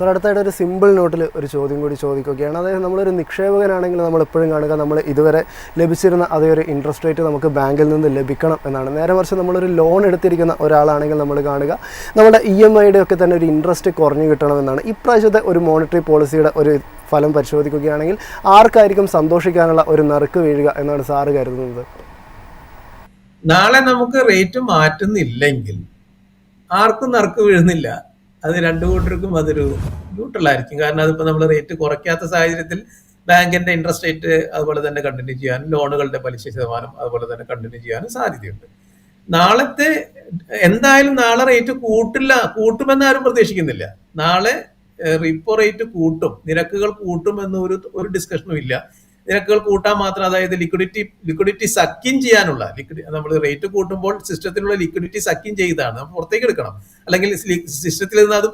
Sir അടുത്തായിട്ട് ഒരു simple നോട്ടിൽ ഒരു ചോദ്യം കൂടി ചോദിക്കുകയാണ്. അതായത് നമ്മളൊരു നിക്ഷേപകനാണെങ്കിൽ നമ്മൾ എപ്പോഴും കാണുക നമ്മൾ ഇതുവരെ ലഭിച്ചിരുന്ന അതേ ഒരു ഇൻട്രസ്റ്റ് റേറ്റ് നമുക്ക് ബാങ്കിൽ നിന്ന് ലഭിക്കണം എന്നാണ്. നേരെ മറിച്ച് നമ്മളൊരു ലോൺ എടുത്തിരിക്കുന്ന ഒരാളാണെങ്കിൽ നമ്മൾ കാണുക നമ്മുടെ ഇ എം ഐയുടെ ഒക്കെ തന്നെ ഒരു ഇൻട്രസ്റ്റ് കുറഞ്ഞു കിട്ടണമെന്നാണ് ഇപ്രാവശ്യത്തെ ഒരു മോണിറ്ററി പോളിസിയുടെ ഒരു ഫലം പരിശോധിക്കുകയാണെങ്കിൽ ആർക്കായിരിക്കും സന്തോഷിക്കാനുള്ള ഒരു നറുക്ക് വീഴുക എന്നാണ് സാറ് കരുതുന്നത്? നാളെ നമുക്ക് റേറ്റ് മാറ്റുന്നില്ലെങ്കിൽ ആർക്കും നറുക്ക് വീഴുന്നില്ല. അത് രണ്ടു കൂട്ടർക്കും അതൊരു ന്യൂട്രലായിരിക്കും. കാരണം അതിപ്പോൾ നമ്മൾ റേറ്റ് കുറയ്ക്കാത്ത സാഹചര്യത്തിൽ ബാങ്കിന്റെ ഇൻട്രസ്റ്റ് റേറ്റ് അതുപോലെ തന്നെ കണ്ടിന്യൂ ചെയ്യാനും ലോണുകളുടെ പലിശ ശതമാനം അതുപോലെ തന്നെ കണ്ടിന്യൂ ചെയ്യാനും സാധ്യതയുണ്ട്. നാളത്തെ എന്തായാലും നാളെ റേറ്റ് കൂട്ടില്ല കൂട്ടുമെന്ന് ആരും പ്രതീക്ഷിക്കുന്നില്ല. നാളെ റിപ്പോ റേറ്റ് കൂട്ടും നിരക്കുകൾ കൂട്ടും എന്നൊരു ഒരു ഡിസ്കഷനും ഇല്ല. നിരക്കുകൾ കൂട്ടാൻ മാത്രം അതായത് ലിക്വിഡിറ്റി ലിക്വിഡിറ്റി സക്കിൻ ചെയ്യാനുള്ള നമ്മൾ റേറ്റ് കൂട്ടുമ്പോൾ സിസ്റ്റത്തിലുള്ള ലിക്വിഡിറ്റി സക്കിൻ ചെയ്താണ്. നമ്മൾ പുറത്തേക്ക് എടുക്കണം. അല്ലെങ്കിൽ സിസ്റ്റത്തിൽ നിന്ന് അത്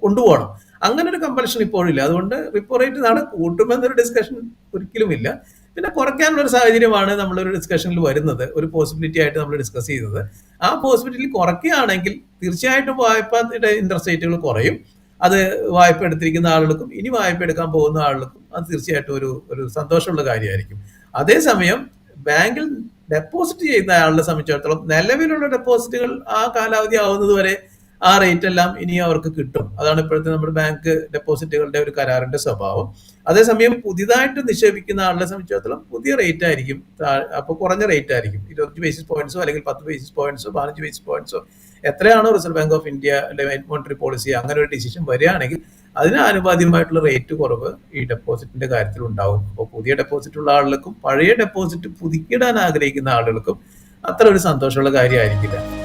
കൊണ്ടുപോകണം. അങ്ങനെ ഒരു കമ്പൽഷൻ ഇപ്പോഴില്ല. അതുകൊണ്ട് റിപ്പോ റേറ്റ് നാളെ കൂട്ടുമെന്നൊരു ഡിസ്കഷൻ ഒരിക്കലും ഇല്ല. പിന്നെ കുറയ്ക്കാനുള്ള ഒരു സാഹചര്യമാണ് നമ്മളൊരു ഡിസ്കഷനിൽ വരുന്നത്. ഒരു പോസിബിലിറ്റി ആയിട്ട് നമ്മൾ ഡിസ്കസ് ചെയ്തത് ആ പോസിബിലിറ്റി കുറയ്ക്കുകയാണെങ്കിൽ തീർച്ചയായിട്ടും വായ്പയുടെ ഇൻട്രസ്റ്റ് റേറ്റുകൾ കുറയും. അത് വായ്പ എടുത്തിരിക്കുന്ന ആളുകൾക്കും ഇനി വായ്പ എടുക്കാൻ പോകുന്ന ആളുകൾക്കും അത് തീർച്ചയായിട്ടും ഒരു ഒരു സന്തോഷമുള്ള കാര്യമായിരിക്കും. അതേസമയം ബാങ്കിൽ ഡെപ്പോസിറ്റ് ചെയ്യുന്ന ആളുടെ സംബന്ധിച്ചിടത്തോളം നിലവിലുള്ള ഡെപ്പോസിറ്റുകൾ ആ കാലാവധി ആവുന്നത് വരെ ആ റേറ്റ് എല്ലാം ഇനി അവർക്ക് കിട്ടും. അതാണ് ഇപ്പോഴത്തെ നമ്മുടെ ബാങ്ക് ഡെപ്പോസിറ്റുകളുടെ ഒരു കരാറിന്റെ സ്വഭാവം. അതേസമയം പുതിയതായിട്ട് നിക്ഷേപിക്കുന്ന ആളുടെ സംബന്ധിച്ചിടത്തോളം പുതിയ റേറ്റ് ആയിരിക്കും. അപ്പോൾ കുറഞ്ഞ റേറ്റ് ആയിരിക്കും. ഇരുപത്തി ബേസിസ് പോയിന്റ്സോ അല്ലെങ്കിൽ പത്ത് ബേസിസ് പോയിന്റ്സോ പതിനഞ്ച് ബേസിസ് പോയിന്റ്സോ എത്രയാണോ reserve bank of India monetary policy അങ്ങനെ ഒരു ഡിസിഷൻ വരികയാണെങ്കിൽ അതിന് ആനുപാതികമായിട്ടുള്ള റേറ്റ് കുറവ് ഈ ഡെപ്പോസിറ്റിന്റെ കാര്യത്തിൽ ഉണ്ടാവും. അപ്പോൾ പുതിയ ഡെപ്പോസിറ്റ് ഉള്ള ആളുകൾക്കും പഴയ ഡെപ്പോസിറ്റ് പുതുക്കിയിടാൻ ആഗ്രഹിക്കുന്ന ആളുകൾക്കും അത്ര ഒരു സന്തോഷമുള്ള കാര്യമായിരിക്കില്ല.